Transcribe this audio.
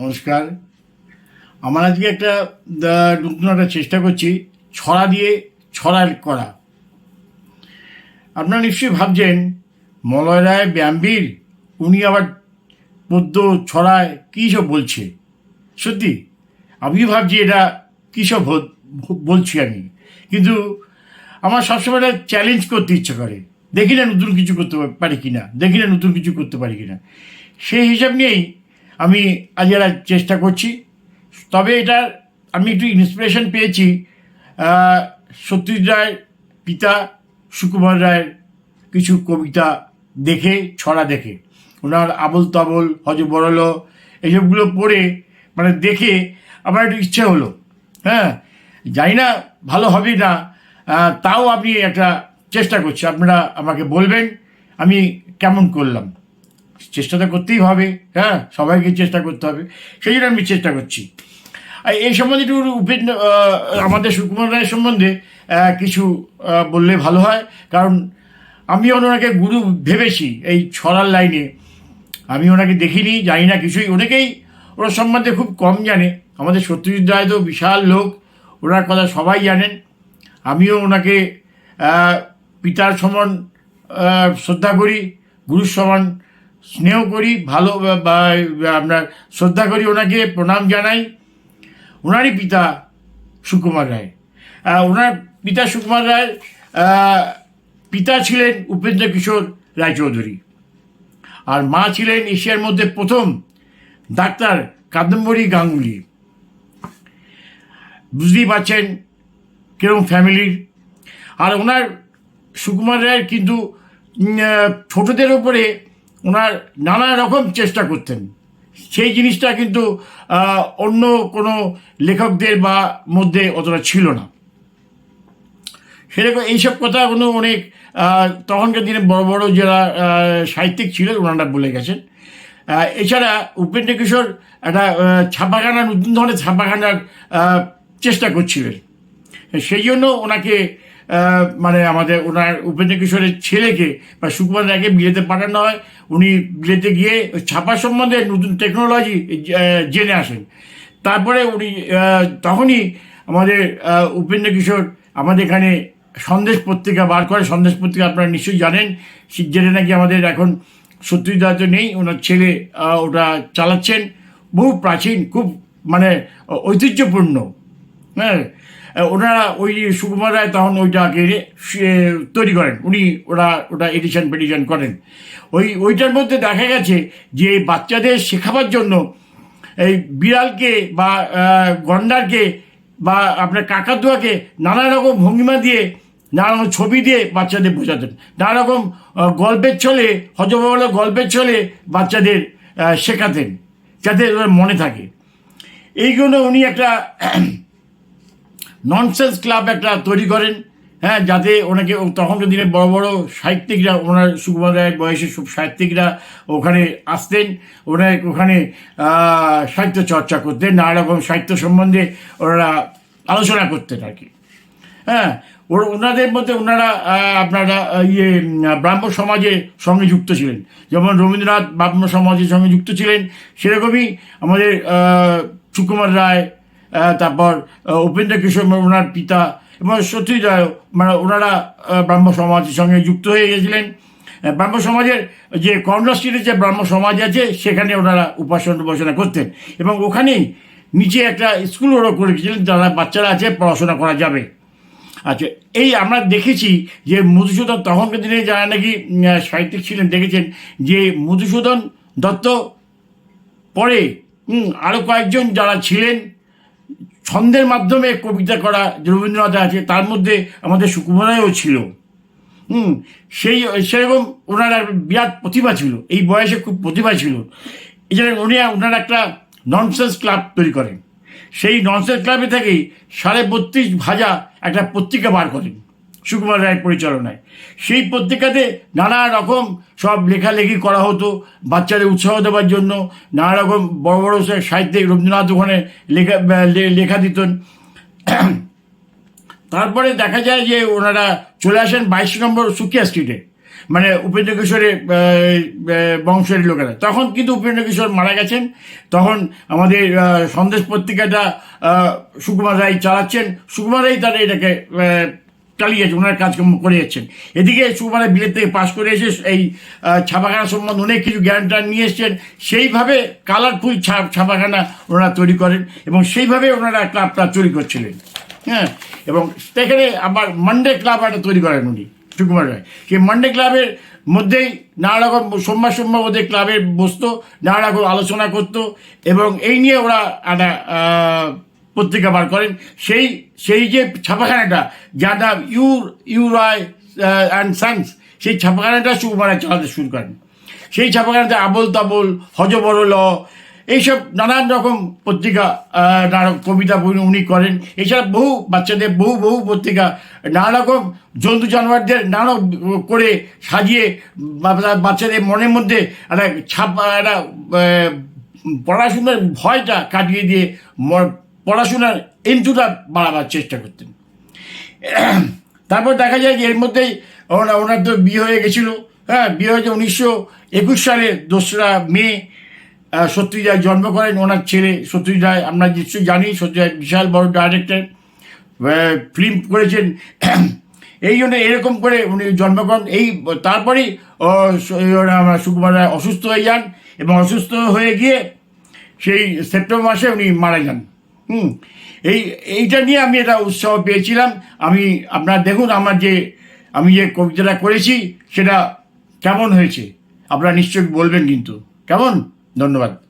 নমস্কার। আমার আজকে একটা নতুন একটা চেষ্টা করছি, ছড়া দিয়ে ছড়া করা। আপনারা নিশ্চয়ই ভাবছেন, মলয় রায় ব্যায়ামবীর উনি আবার পদ্য ছড়ায় কী সব বলছে? সত্যি, আমিও ভাবছি এটা কী সব বলছি আমি। কিন্তু আমার সবসময় একটা চ্যালেঞ্জ করতে ইচ্ছে করে। দেখি না নতুন কিছু করতে পারি কিনা, দেখি না নতুন কিছু করতে পারি কিনা। সেই হিসাব নিয়েই আমি আজ এরা চেষ্টা করছি। তবে এটা আমি একটু ইন্সপিরেশন পেয়েছি সত্যজিৎ রায়ের পিতা সুকুমার রায়ের কিছু কবিতা দেখে, ছড়া দেখে। ওনার আবল তাবল হজ বড়ল এইসবগুলো পড়ে মানে দেখে আমার একটু ইচ্ছে হলো। হ্যাঁ জানি না ভালো হবে না তাও আমি একটা চেষ্টা করছি। আপনারা আমাকে বলবেন, আমি কেমন করলাম। চেষ্টা তো করতেই হবে হ্যাঁ? সবাইকে চেষ্টা করতে হবে। সেই জন্য আমি চেষ্টা করছি। আর এই সম্বন্ধে একটু উপেন্দ্র আমাদের সুকুমার রায়ের সম্বন্ধে কিছু বললে ভালো হয়। কারণ আমি ওনাকে গুরু ভেবেছি এই ছড়ার লাইনে। আমি ওনাকে দেখিনি, জানি না কিছুই। অনেকেই ওনার সম্বন্ধে খুব কম জানে। আমাদের সত্যজিৎ রায় তো বিশাল লোক। ওনার কথা সবাই জানেন। আমিও ওনাকে পিতার সমান শ্রদ্ধা করি, গুরুর সমান স্নেহ করি, ভালো আপনার শ্রদ্ধা করি ওনাকে, প্রণাম জানাই। ওনারই পিতা সুকুমার রায়। ওনার পিতা সুকুমার রায় পিতা ছিলেন উপেন্দ্র কিশোর রায়চৌধুরী। আর মা ছিলেন এশিয়ার মধ্যে প্রথম ডাক্তার কাদম্বরী গাঙ্গুলি। বুঝতেই পারছেন কীরকম ফ্যামিলির আর ওনার সুকুমার রায়ের কিন্তু ছোটদের ওপরে ওনার নানা রকম চেষ্টা করতেন। সেই জিনিসটা কিন্তু অন্য কোনো লেখকদের বা মধ্যে অতটা ছিল না। সেরকম এইসব কথা কোনো অনেক তখনকার দিনে বড় বড় যারা সাহিত্যিক ছিলেন, ওনারা বলে গেছেন। এছাড়া উপেন্দ্র কিশোর একটা ছাপাখানা নতুন ধরনের ছাপাখানার চেষ্টা করছিলেন। সেই জন্য ওনাকে মানে আমাদের ওনার উপেন্দ্র কিশোরের ছেলেকে, বা সুকুমার রায়কে বিলেতে পাঠানো হয়। উনি বিলেতে গিয়ে ছাপা সম্বন্ধে নতুন টেকনোলজি জেনে আসেন। তারপরে উনি তখনই আমাদের উপেন্দ্র কিশোর আমাদের এখানে সন্দেশ পত্রিকা বার করে। সন্দেশ পত্রিকা আপনারা নিশ্চয়ই জানেন। যেটা নাকি আমাদের এখন সত্যজিৎ রায় তো নেই। ওনার ছেলে ওটা চালাচ্ছেন। বহু প্রাচীন, খুব মানে ঐতিহ্যপূর্ণ। হ্যাঁ? ওনারা ওই সুকুমার রায় তখন ওইটাকে তৈরি করেন। উনি ওরা, ওটা এডিশন পেডিশন করেন। ওই, ওইটার মধ্যে দেখা গেছে যে বাচ্চাদের শেখাবার জন্য এই বিড়ালকে বা গন্ডারকে বা আপনার কাকাতুয়াকে নানা রকম ভঙ্গিমা দিয়ে, নানা রকম ছবি দিয়ে বাচ্চাদের বোঝাতেন। নানা রকম গল্পের ছলে হজবল গল্পের ছলে বাচ্চাদের শেখাতেন, যাতে মনে থাকে। এইগুলো উনি একটা ননসেন্স ক্লাব একটা তৈরি করেন। হ্যাঁ যাতে ওনাকে তখনকার দিনে বড় বড় সাহিত্যিকরা, ওনার সুকুমার রায়ের বয়সে সব সাহিত্যিকরা ওখানে আসতেন, ওনার ওখানে সাহিত্য চর্চা করতেন, নানা রকম সাহিত্য সম্বন্ধে ওনারা আলোচনা করতেন আর কি। হ্যাঁ ওর ওনাদের মধ্যে ওনারা আপনারা ইয়ে ব্রাহ্ম সমাজের সঙ্গে যুক্ত ছিলেন। যেমন রবীন্দ্রনাথ ব্রাহ্ম সমাজের সঙ্গে যুক্ত ছিলেন, সেরকমই আমাদের সুকুমার রায় তারপর উপেন্দ্র কিশোর ওনার পিতা এবং রায় মানে ওনারা ব্রাহ্ম সমাজের সঙ্গে যুক্ত হয়ে গেছিলেন। ব্রাহ্ম সমাজের যে কর্ণশ্রীতে যে ব্রাহ্ম সমাজ আছে, সেখানে ওনারা উপাসনা উপাসনা করতেন এবং ওখানেই নিচে একটা স্কুল ওরা করে রেখেছিলেন যারা বাচ্চারা আছে, পড়াশোনা করা যাবে। আচ্ছা এই আমরা দেখেছি যে মধুসূদন তখনকার দিনে যারা নাকি সাহিত্যিক ছিলেন, দেখেছেন যে মধুসূদন দত্ত পরে আরও কয়েকজন যারা ছিলেন ছন্দের মাধ্যমে কবিতা করা রবীন্দ্রনাথ আছে, তার মধ্যে আমাদের সুকুমারায়ও ছিল। হুম, সেই, সেরকম ওনার এক বিরাট প্রতিভা ছিল। এই বয়সে খুব প্রতিভা ছিল। জন্য উনি ওনার একটা ননসেন্স ক্লাব তৈরি করেন। সেই ননসেন্স ক্লাবে থেকেই সাড়ে বত্রিশ ভাজা একটা পত্রিকা বার করেন। সুকুমার রায়ের পরিচালনায়। সেই পত্রিকাতে নানা রকম সব লেখালেখি করা হতো বাচ্চাদের উৎসাহ দেওয়ার জন্য। নানা রকম বড় বড় সাহিত্যিক রবীন্দ্রনাথ ওখানে লেখা লেখা দিতেন। তারপরে দেখা যায় যে ওনারা চলে আসেন বাইশ নম্বর সুকিয়া স্ট্রিটে। মানে উপেন্দ্র কিশোরের বংশের লোকেরা। তখন কিন্তু উপেন্দ্র কিশোর মারা গেছেন। তখন আমাদের সন্দেশ পত্রিকাটা সুকুমার রায় চালাচ্ছেন। সুকুমার রায় তারা এটাকে আহ, চালিয়ে যাচ্ছে ওনার কাজকর্ম করে যাচ্ছেন। এদিকে সুকুমার রায় বিলেত থেকে পাশ করে এসে এই ছাপাখানা সম্বন্ধে অনেক কিছু জ্ঞানটা নিয়ে এসছেন। সেইভাবে কালারফুল ছাপাখানা ওনারা তৈরি করেন এবং সেইভাবে ওনারা ক্লাবটা তৈরি করছিলেন। হ্যাঁ এবং সেখানে আবার মানডে ক্লাব একটা তৈরি করেন উনি সুকুমার রায়। সেই মানডে ক্লাবের মধ্যেই নানা রকম সোমবার সোমবার ওদের ক্লাবের বসতো নানা রকম আলোচনা করতো এবং এই নিয়ে ওরা একটা পত্রিকা বার করেন। সেই সেই যে ছাপাখানাটা, যার নাম ইউর ইউরয় অ্যান্ড সায়েন্স, সেই ছাপাখানাটা সুকুমার রায় চালাতে শুরু করেন। সেই ছাপাখানাতে আবল তাবল, হজবরল, এইসব নানান রকম পত্রিকা নানা কবিতা বই উনি করেন। এছাড়া বহু বাচ্চাদের, বহু বহু পত্রিকা, নানা রকম জন্তু জানোয়ারদের নানা করে সাজিয়ে বাচ্চাদের মনের মধ্যে একটা ছাপ, একটা পড়াশোনার ভয়টা কাটিয়ে দিয়ে পড়াশোনার এন্টুটা বাড়াবার চেষ্টা করতেন। তারপর দেখা যায় যে এর মধ্যেই ওনার ওনার তো বিয়ে হয়ে গেছিল। হ্যাঁ বিয়ে হয়েছে উনিশশো একুশ সালে, দোসরা মে সত্যজিৎ রায় জন্ম করেন। ওনার ছেলে সত্যজিৎ রায়, আমরা নিশ্চয়ই জানি, সত্যজিৎ রায় বিশাল বড় ডাইরেক্টর ফিল্ম করেছেন। এই জন্য এরকম করে উনি জন্মগ্রহণ, এই তারপরেই সুকুমার রায় অসুস্থ হয়ে যান এবং অসুস্থ হয়ে গিয়ে সেই সেপ্টেম্বর মাসে উনি মারা যান। হুম। এই, এইটা নিয়ে আমি এটা উৎসাহ পেয়েছিলাম। আমি, আপনারা দেখুন আমার যে, আমি যে কবিতাটা করেছি, সেটা কেমন হয়েছে? আপনারা নিশ্চয়ই বলবেন কিন্তু। কেমন? ধন্যবাদ।